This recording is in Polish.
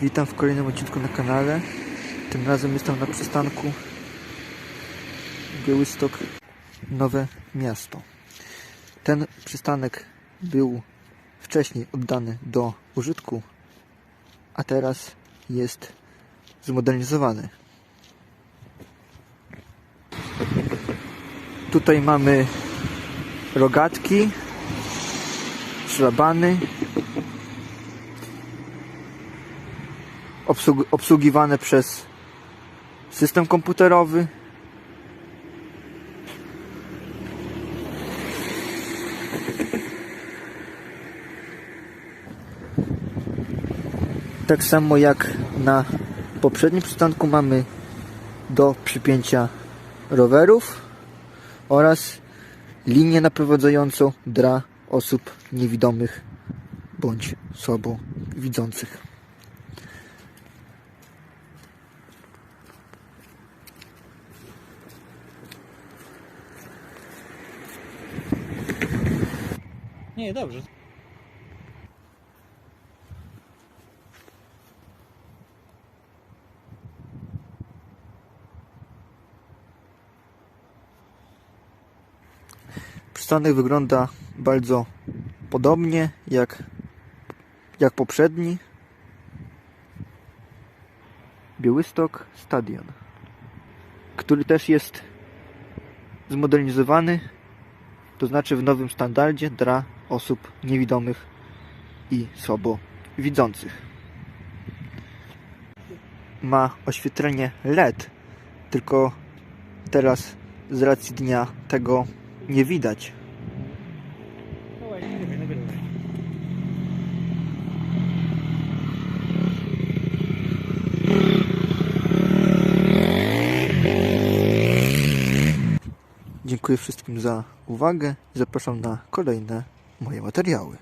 Witam w kolejnym odcinku na kanale. Tym razem jestem na przystanku Białystok Nowe Miasto. Ten przystanek był wcześniej oddany do użytku, a teraz jest zmodernizowany. Tutaj mamy rogatki, szlabany, obsług- obsługiwane przez system komputerowy. Tak samo jak na poprzednim przystanku mamy do przypięcia rowerów oraz linię naprowadzającą dla osób niewidomych bądź słabo widzących. Nie, dobrze. Przystanek wygląda bardzo podobnie jak, jak poprzedni. Białystok Stadion, który też jest zmodernizowany, to znaczy w nowym standardzie dla osób niewidomych i słabo widzących. Ma oświetlenie LED, tylko teraz z racji dnia tego nie widać. Dziękuję wszystkim za uwagę i zapraszam na kolejne moje materiały.